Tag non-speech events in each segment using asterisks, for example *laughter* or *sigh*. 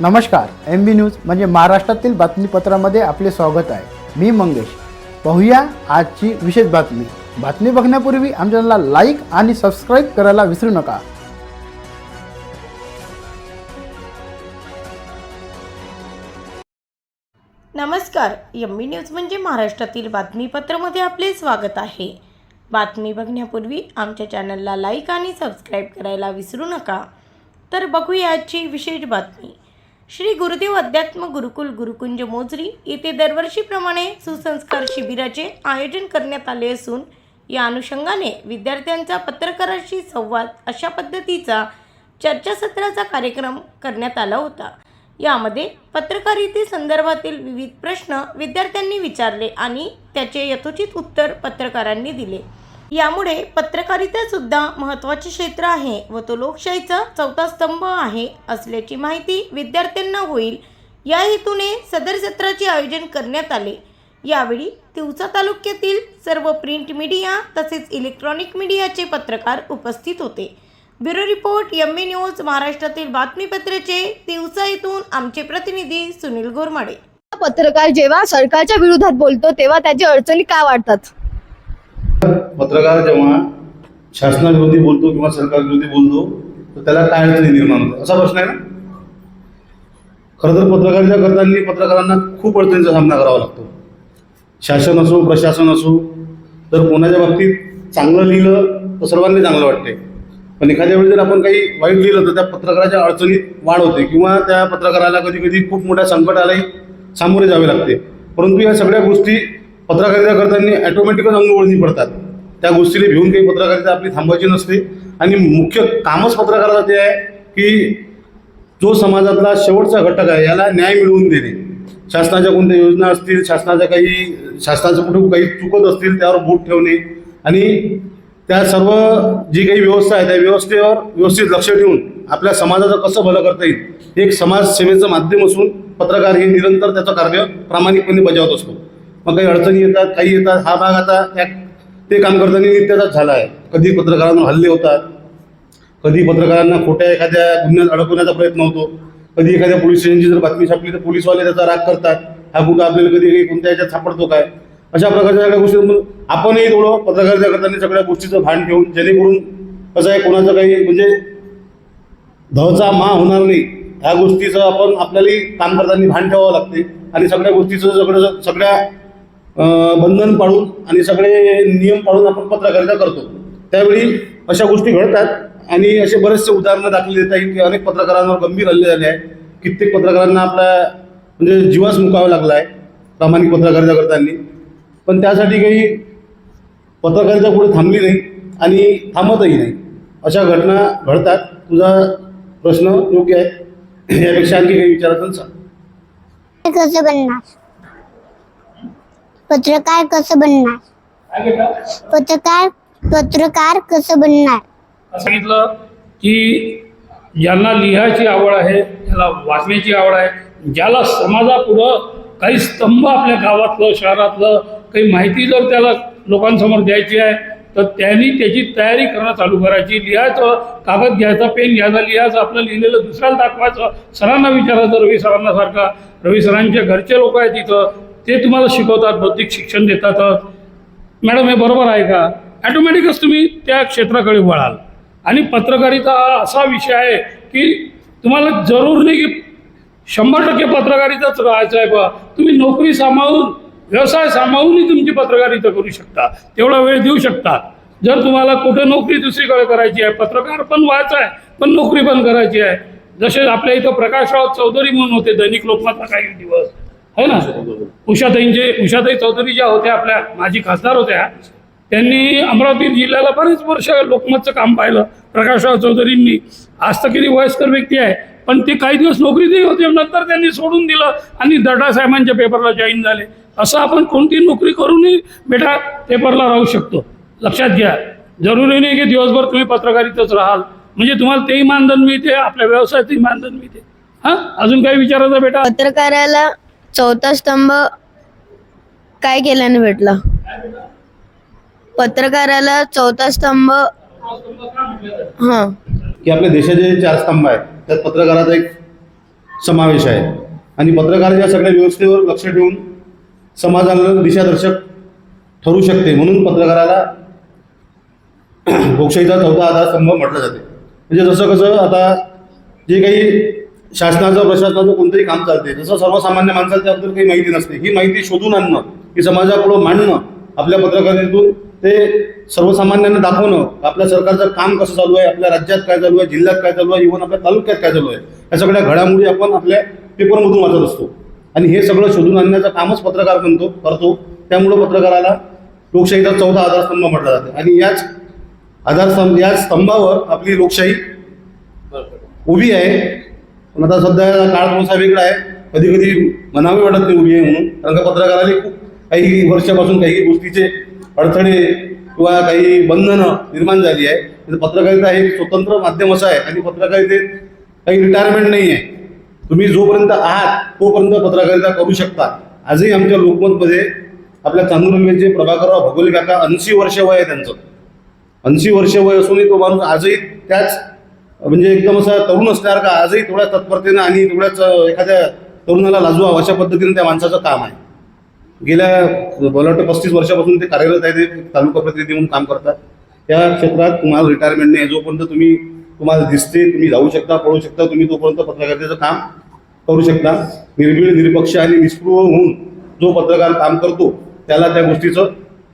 नमस्कार M B news म्हणजे महाराष्ट्रातील बातमीपत्रामध्ये आपले स्वागत आहे. मी मंगेश. पाहूया आजची विशेष बातमी. बातमी बघण्यापूर्वी आमच्या चॅनलला लाईक आणि सबस्क्राईब करायला विसरू नका. नमस्कार यम्मी न्यूज म्हणजे महाराष्ट्रातील बातमीपत्रामध्ये आपले स्वागत आहे. बातमी बघण्यापूर्वी आमच्या चॅनलला लाईक आणि सबस्क्राईब करायला विसरू नका. तर बघूया आजची विशेष बातमी. श्री गुरुदेव अध्यात्म गुरुकुल गुरुकुंज मोजरी येथे दरवर्षीप्रमाणे सुसंस्कार शिबिराचे आयोजन करण्यात आले असून या अनुषंगाने विद्यार्थ्यांचा पत्रकाराशी संवाद अशा पद्धतीचा चर्चासत्राचा कार्यक्रम करण्यात आला होता. यामध्ये पत्रकारिते संदर्भातील विविध प्रश्न विद्यार्थ्यांनी विचारले आणि त्याचे यथोचित उत्तर पत्रकारांनी दिले. यामुळे पत्रकारिता सुद्धा महत्त्वाचे क्षेत्र आहे व तो लोकशाहीचा चौथा स्तंभ आहे असल्याची माहिती विद्यार्थ्यांना होईल. या हेतूने सदर सत्राचे आयोजन करण्यात आले. यावेळी तिवसा तालुक्यातील सर्व प्रिंट मीडिया तसेच इलेक्ट्रॉनिक मीडियाचे पत्रकार उपस्थित होते. ब्युरो रिपोर्ट एम न्यूज महाराष्ट्रातील बातमीपत्राचे तिवसा येथून आमचे प्रतिनिधी सुनील गोरमाडे. पत्रकार जेव्हा सरकारच्या विरोधात बोलतो तेव्हा त्याची अडचणी काय वाढतात? पत्रकार जेव्हा शासनाविरोधी बोलतो किंवा सरकारविरोधी बोलतो तर त्याला काय अडचणी निर्माण होतात असा प्रश्न आहे ना? खरं तर पत्रकारिता करताना पत्रकारांना खूप अडचणीचा सामना करावा लागतो. शासन असो प्रशासन असो तर कोणाच्या बाबतीत चांगलं लिहिलं तर सर्वांनी चांगलं वाटते. पण एखाद्या वेळी जर आपण काही वाईट लिहिलं तर त्या पत्रकाराच्या अडचणीत वाढ होते किंवा त्या पत्रकाराला कधी कधी खूप मोठ्या संकटालाही सामोरे जावे लागते. परंतु या सगळ्या गोष्टी पत्रकारिता करताना ॲटोमॅटिकच अंगवळणी पडतात. त्या गोष्टीला भिवून काही पत्रकारिता आपली थांबायची नसते. आणि मुख्य कामच पत्रकाराचं ते आहे की जो समाजातला शेवटचा घटक आहे याला न्याय मिळवून देणे. शासनाच्या कोणत्या योजना असतील शासनाच्या काही शासनाचं कुठे काही चुकत असतील त्यावर बोट ठेवणे. आणि त्या सर्व जी काही व्यवस्था आहे त्या व्यवस्थेवर व्यवस्थित लक्ष ठेवून आपल्या समाजाचं कसं भलं करता येईल एक समाजसेवेचं माध्यम असून पत्रकार हे निरंतर त्याचं कार्य प्रामाणिकपणे बजावत असतो. मग काही अडचणी येतात काही येतात. हा भाग आता त्या ते काम करताना नित्याचाच झाला आहे कधी पत्रकारांवर हल्ले होतात कधी पत्रकारांना खोट्या एखाद्या गुन्ह्यात अडकवण्याचा प्रयत्न होतो कधी एखाद्या पोलीस स्टेशनची जर बातमी छापली तर पोलीसवाले त्याचा राग करतात. हा कुठं आपल्याला कधी काही कोणत्या याच्यात सापडतो काय? अशा प्रकारच्या सगळ्या गोष्टी म्हणून आपणही थोडं पत्रकारिता करताना सगळ्या गोष्टीचं भान ठेवून जेणेकरून कसं आहे कोणाचं काही म्हणजे धचा मा होणार नाही. ह्या गोष्टीचं आपण आपल्यालाही काम करताना भान ठेवावं लागते. आणि सगळ्या गोष्टीचं सगळं सगळ्या बंधन पाळून आणि सगळे नियम पाळून आपण पत्रकारिता करतो. त्यावेळी अशा गोष्टी घडतात आणि असे बरेचसे उदाहरणं दाखले देता येईल की अनेक पत्रकारांवर गंभीर हल्ले झाले आहे कित्येक पत्रकारांना आपला म्हणजे जीवास मुकावा लागला आहे प्रामाणिक पत्रकारिता करताना. पण त्यासाठी काही पत्रकारिता पुढे थांबली नाही आणि थांबतही नाही. अशा घटना घडतात. तुझा प्रश्न योग्य आहे. यापेक्षा आणखी काही विचारायचं सांग कसं बनणार? पत्रकार कसं बनणार? पत्रकार पत्रकार कसं बनणार? सांगितलं की ज्यांना लिहायची आवड आहे ज्याला वाचण्याची आवड आहे ज्याला समाजापुढं काही स्तंभ आपल्या गावातलं शहरातलं काही माहिती जर त्याला लोकांसमोर द्यायची आहे तर त्यांनी त्याची तयारी करणं चालू करायची. लिहायचं कागद घ्यायचा पेन घ्यायचा लिहायचं आपलं लिहिलेलं दुसऱ्याला दाखवायचं. सरांना विचारायचं रवी सरांना सारखा. रवी सरांचे घरचे लोक आहेत तिथं ते तुम्हाला शिकवतात बौद्धिक शिक्षण देतातच मॅडम हे बरोबर आहे का? ॲटोमॅटिकच तुम्ही त्या क्षेत्राकडे वळाल. आणि पत्रकारिता हा असा विषय आहे की तुम्हाला जरूर नाही की शंभर टक्के पत्रकारिताच राहायचं आहे बा. तुम्ही नोकरी सांभाळून व्यवसाय सांभाळूनही तुमची पत्रकारिता करू शकता. तेवढा वेळ देऊ शकता. जर तुम्हाला कुठे नोकरी दुसरीकडे करायची आहे पत्रकार पण व्हायचं आहे पण नोकरी पण करायची आहे. जसे आपल्या इथं प्रकाशराव चौधरी म्हणून होते दैनिक लोकमतला काही दिवस. है ना? उषाताईंचे उषाताई चौधरी ज्या होत्या आपल्या माजी खासदार होत्या त्यांनी अमरावती जिल्ह्याला बरेच वर्ष लोकमतचं काम पाहिलं. प्रकाशराव चौधरींनी. आज तर किती वयस्कर व्यक्ती आहे पण ते काही दिवस नोकरीतही होते नंतर त्यांनी सोडून दिलं आणि दर्डा साहेबांच्या पेपरला जॉईन झाले. असं आपण कोणती नोकरी करूनही बेटा पेपरला राहू शकतो. लक्षात घ्या. जरुरी नाही की दिवसभर तुम्ही पत्रकारितच राहाल. म्हणजे तुम्हाला तेही मानधन मिळते आपल्या व्यवसायातही मानधन मिळते. हां? अजून काही विचारायचं बेटा? पत्रकाराला चौथा स्तंभ काय केल्याने भेटला? पत्रकाराला चौथा स्तंभ हा. की आपल्या देशाचे जे चार स्तंभ आहेत त्यात पत्रकाराचा एक समावेश आहे. आणि पत्रकार या सगळ्या व्यवस्थेवर लक्ष ठेवून समाजाला दिशादर्शक ठरू शकते म्हणून पत्रकाराला *clears throat* लोकशाहीचा चौथा आधारस्तंभ म्हटलं जाते. म्हणजे जसं कसं आता जे काही शासनाचं प्रशासनाचं कोणतंही काम चालते जसं सर्वसामान्य माणसाला त्याबद्दल काही माहिती नसते. ही माहिती शोधून आणणं ही समाजापुढं मांडणं आपल्या पत्रकारितेतून ते सर्वसामान्यांना दाखवणं आपल्या सरकारचं काम कसं चालू आहे आपल्या राज्यात काय चालू आहे जिल्ह्यात काय चालू आहे इव्हन आपल्या तालुक्यात काय चालू आहे या सगळ्या घडामोडी आपण आपल्या पेपरमधून वाचत असतो. आणि हे सगळं शोधून आणण्याचं कामच पत्रकार बनतो करतो. त्यामुळं पत्रकाराला लोकशाहीचा चौथा आधारस्तंभ म्हटला जाते. आणि याच आधारस्तंभ या स्तंभावर आपली लोकशाही उभी आहे. पण आता सध्या काळ थोडासा वेगळा आहे. कधी कधी म्हणावे वाटत नाही उभी आहे म्हणून. कारण का पत्रकाराला खूप काही वर्षापासून काही गोष्टीचे अडथळे किंवा काही बंधनं निर्माण झाली आहे. तर पत्रकारिता हे स्वतंत्र माध्यम असं आहे. आणि पत्रकारितेत काही रिटायरमेंट नाही आहे. तुम्ही जोपर्यंत आहात तोपर्यंत पत्रकारिता करू शकता. आजही आमच्या लोकमतमध्ये आपल्या चांदूर प्रभाकरराव भगोले काका ऐंशी वर्ष वय आहे त्यांचं. ऐंशी वर्ष वय असूनही तो माणूस आजही त्याच म्हणजे एकदम असा तरुण असल्यासारखा का? आजही तेवढ्या तत्परतेनं आणि तेवढ्याच एखाद्या तरुणाला लाजवा अशा पद्धतीने त्या माणसाचं काम आहे. गेल्या मला वाटतं पस्तीस वर्षापासून ते कार्यरत आहे ते तालुका प्रतिनिधी म्हणून काम करतात. त्या क्षेत्रात तुम्हाला रिटायरमेंट नाही. जोपर्यंत तुम्ही तुम्हाला दिसते तुम्ही जाऊ शकता पळू शकता तुम्ही तोपर्यंत पत्रकारितेचं काम करू शकता. निर्भीड निरपक्ष आणि निष्पृह होऊन जो पत्रकार काम करतो त्याला त्या गोष्टीचं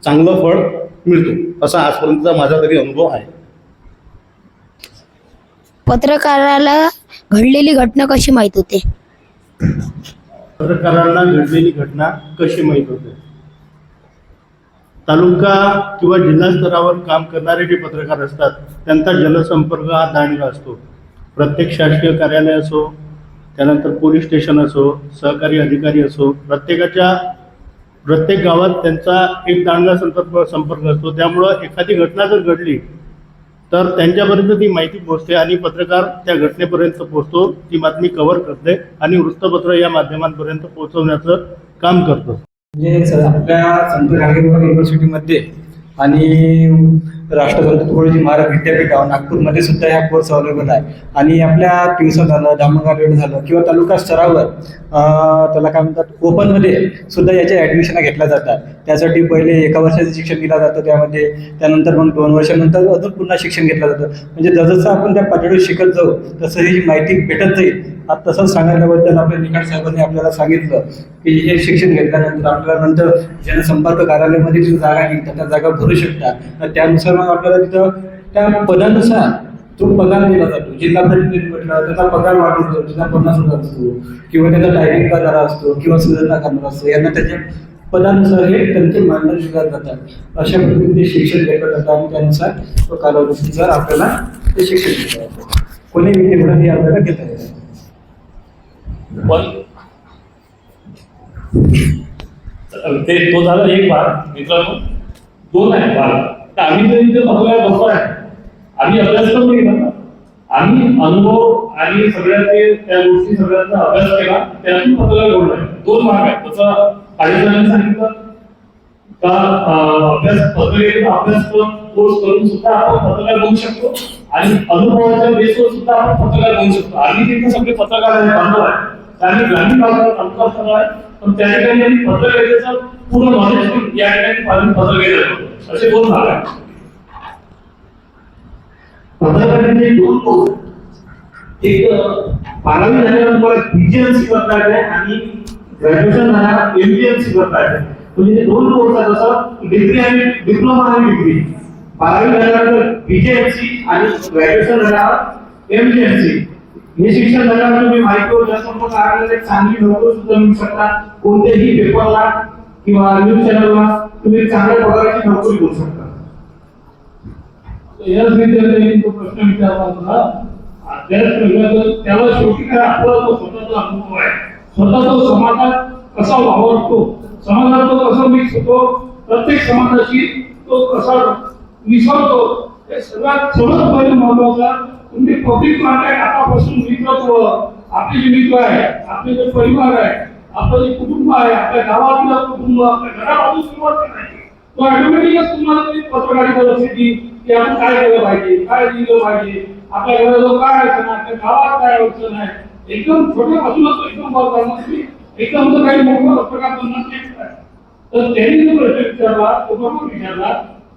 चांगलं फळ मिळतो. असा आजपर्यंतचा माझा तरी अनुभव आहे. पत्रकाराला घडलेली घटना कशी माहीत होते? पत्रकारांना घडलेली घटना कशी माहीत होते? तालुका किंवा जिल्हा स्तरावर काम करणारे जे पत्रकार असतात त्यांचा जनसंपर्क हा दांडगा असतो. प्रत्येक शासकीय कार्यालय असो त्यानंतर पोलीस स्टेशन असो सहकारी अधिकारी असो प्रत्येकाच्या प्रत्येक गावात त्यांचा एक दांडगा संपर्क संपर्क असतो. त्यामुळं एखादी घटना जर घडली तर त्यांच्यापर्यंत ती माहिती पोहोचते आणि पत्रकार त्या घटनेपर्यंत पोहोचतो ती बातमी कव्हर करते आणि वृत्तपत्र या माध्यमांपर्यंत पोहोचवण्याचं काम करतो. म्हणजे आपल्या संत गाडगेबाबा युनिव्हर्सिटीमध्ये आणि राष्ट्रसंत तुकडोजी महाराज विद्यापीठ नागपूरमध्ये सुद्धा ह्या कोर्स अवेलेबल आहे. आणि आपल्या ट्युशन झालं दामणगाव झालं किंवा तालुका स्तरावर त्याला काय म्हणतात ओपनमध्ये सुद्धा याच्या ॲडमिशन घेतल्या जातात. त्यासाठी पहिले एका वर्षाचं शिक्षण दिलं जातं त्यामध्ये त्यानंतर मग दोन वर्षानंतर अजून पुन्हा शिक्षण घेतलं जातं. म्हणजे जसं आपण त्या पातळीवर शिकत जाऊ तसं ही माहिती भेटत जाईल. आता तसंच सांगितल्याबद्दल आपल्या निकाल साहेबांनी आपल्याला सांगितलं की हे शिक्षण घेतल्यानंतर आपल्याला नंतर जनसंपर्क कार्यालयामध्ये जी जागा निघतात त्या जागा भरू शकतात तर त्यानुसार मग आपल्याला तिथं त्या पदानुसार तो पगार दिला जातो. जिल्हा प्रतिनिधी म्हटलं त्याचा पगार वाढून जातो. त्याचा पन्नास हजार असतो किंवा त्याचा टायपिंग करणारा असतो किंवा सुधारणा करणारा असतो. यांना त्याच्या पदानुसार हे त्यांचे मानधन दिल्या जातात. अशा पद्धतीने शिक्षण घेतलं जातं आणि त्यानुसार तो कालावधीनुसार आपल्याला ते शिक्षण घेतलं जातं कोणी व्यक्ती म्हणून हे आपल्याला घेता येतं पण ते तो झाला एक भाग. मित्रांनो दोन आहे भाग. आम्ही तर इथे पत्रकार बसलो आहे आम्ही अभ्यास पण केला ना आम्ही अनुभव आणि सगळ्या ते त्या गोष्टी सगळ्यांचा अभ्यास केला त्यातून पत्रकार आहे दोन भाग आहेत. तसं काही सांगितलं. का अभ्यास पत्रकारिता अभ्यास कोर्स करून सुद्धा आपण पत्रकार बनू शकतो. आणि अनुभवाच्या बेसवर सुद्धा आपण पत्रकार बनू शकतो. आम्ही तिथे सगळे पत्रकार आहेत बांधव आहे आणि ग्रामीण भागात तालुका स्तरावर आहे. पण त्या ठिकाणी फसल पत्रकारितेचं पूर्ण नॉलेज घेऊन या ठिकाणी पालन पत्रकारिता करतो असे दोन भाग आहेत. पत्रकारांचे दोन कोर्स एक बारावी झाल्यावर तुम्हाला बीजीएमसी करता येते आणि ग्रॅज्युएशन झाल्यावर एमबीएमसी करता येते. म्हणजे हे दोन कोर्स आहेत जसं डिग्री आणि डिप्लोमा आणि डिग्री बारावी झाल्यानंतर बीजेएमसी आणि ग्रॅज्युएशन झाल्यावर एमजीएमसी हे शिक्षण झाल्यावर तुम्ही माहिती जसं कार्यालयात चांगली नोकरी सुद्धा मिळू शकता. कोणत्याही पेपरला किंवा न्यूज चॅनलला तुम्ही चांगल्या प्रकारची नोकरी करू शकता. याच विद्यार्थ्यांनी तो प्रश्न विचारला होता. त्याच प्रश्नाचं त्याला शेवटी काय आपला तो स्वतःचा अनुभव आहे. स्वतः तो समाजात कसा वावरतो? समाजात तो कसा मिक्स होतो प्रत्येक समाजाशी तो कसा मिसळतो हे सगळ्यात सर्वात पहिले महत्त्वाचा तुम्ही पब्लिक कॉन्टॅक्ट आतापासून मित्रत्व आपले जे मित्र आहे आपले जे परिवार आहे आपलं जे कुटुंब आहे आपल्या गावातलं कुटुंब आपल्या घरापासून सुरुवात करायची. तो ऑटोमॅटिकच तुम्हाला ते पत्रकारिता लक्ष देईल की आपण काय केलं पाहिजे काय लिहिलं पाहिजे आपल्या घराजवळ काय अडचण आहे आपल्या गावात काय अडचण आहे एकदम छोट्यापासूनच एकदम बॉल एकदम जर काही मोठं पत्रकार बनणार नाही. तर त्यांनी जो प्रश्न विचारला तो बरोबर विचारला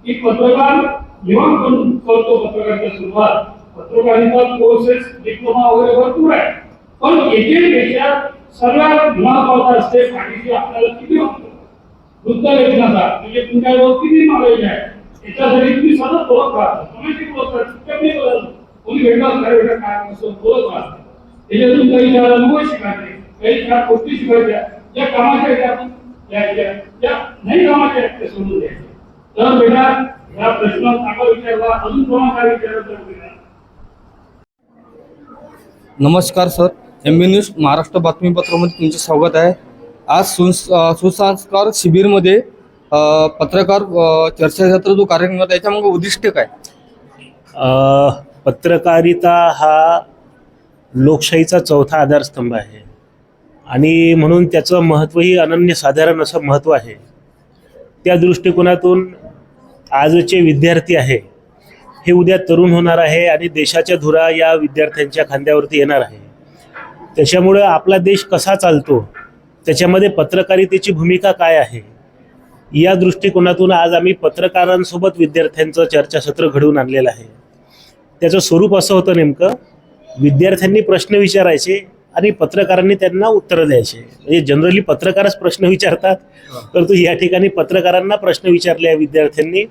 की पत्रकार जेव्हा आपण करतो पत्रकारिता सुरुवात पत्रकारिता कोर्सेस डिप्लोमा वगैरे भरपूर आहे पण एकेपेक्षा सर्वात महत्वाचं असते पाठीशी आपल्याला किती वाटतं वृत्तलेखनाचा म्हणजे तुमच्याजवळ किती नॉलेज आहे? याच्यासाठी तुम्ही सतत बोलत राहता कोणाशी बोलत राहता कमी बोलत कोणी भेटणार काय भेटलं काय असं बोलत राहता त्याच्यातून काही चार अनुभव शिकायचे काही चार गोष्टी शिकायच्या ज्या कामाच्या आहेत त्या आपण ज्या नाही कामाच्या आहेत त्या सोडून द्यायच्या. तर बेटा या प्रश्न चांगला विचारला अजून कोणा काय तर नमस्कार sir M B news Maharashtra बातमीपत्रामध्ये तुमचे स्वागत आहे. आज सुस सुसंस्कार शिबिरमध्ये पत्रकार चर्चासत्र जो कार्यक्रम होता त्याच्यामागे उद्दिष्ट काय? पत्रकारिता हा लोकशाहीचा चौथा आधारस्तंभ आहे. आणि म्हणून त्याचं महत्त्वही अनन्यसाधारण असं महत्त्व आहे. त्या दृष्टिकोनातून आजचे विद्यार्थी आहे. हे उद्या तरुण होणार आहे आणि देशाच्या धुरा या विद्यार्थ्यांच्या खांद्यावरती येणार आहे. त्याच्यामुळं आपला देश कसा चालतो त्याच्यामध्ये पत्रकारितेची भूमिका काय आहे या दृष्टिकोनातून आज आम्ही पत्रकारांसोबत विद्यार्थ्यांचं चर्चासत्र घडवून आणलेलं आहे. त्याचं स्वरूप असं होतं नेमकं विद्यार्थ्यांनी प्रश्न विचारायचे आणि पत्रकारांनी त्यांना उत्तरं द्यायचे. म्हणजे जनरली पत्रकारच प्रश्न विचारतात. परंतु या ठिकाणी पत्रकारांना प्रश्न विचारले आहे विद्यार्थ्यांनी.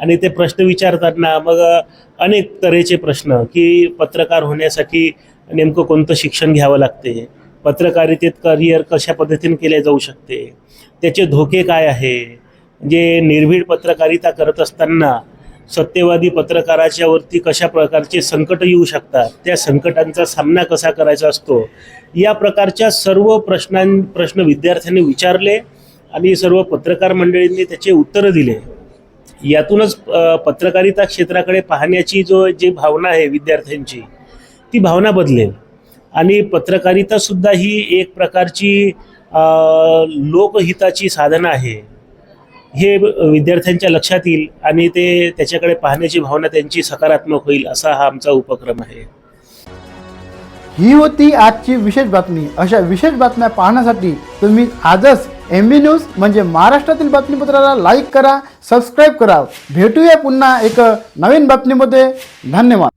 आणि ते प्रश्न विचारताना मग अनेक तऱ्हेचे प्रश्न की पत्रकार होण्यासाठी नेमकं कोणतं शिक्षण घ्यावं लागते? पत्रकारितेत करिअर कशा पद्धतीने केले जाऊ शकते? त्याचे धोके काय आहे? जे निर्भीड पत्रकारिता करत असताना सत्यवादी पत्रकाराच्या वरती कशा प्रकारचे संकट येऊ शकतात त्या संकटांचा सामना कसा करायचा असतो या प्रकारच्या सर्व प्रश्नां प्रश्न विद्यार्थ्यांनी विचारले आणि सर्व पत्रकार मंडळींनी त्याचे उत्तरं दिले. यातूनच पत्रकारिता क्षेत्राकडे पाहण्याची जो जी भावना आहे विद्यार्थ्यांची ती भावना बदलेल. आणि पत्रकारितासुद्धा ही एक प्रकारची लोकहिताची साधनं आहे. हे विद्यार्थ्यांच्या लक्षात येईल आणि ते त्याच्याकडे पाहण्याची भावना त्यांची सकारात्मक होईल असा हा आमचा उपक्रम आहे. ही होती आजची विशेष बातमी. अशा विशेष बातम्या पाहण्यासाठी तुम्ही आजच एम बी न्यूज म्हणजे महाराष्ट्रातील बातमीपत्राला लाईक करा सबस्क्राईब करा. भेटूया पुन्हा एक नवीन बातमीमध्ये. धन्यवाद.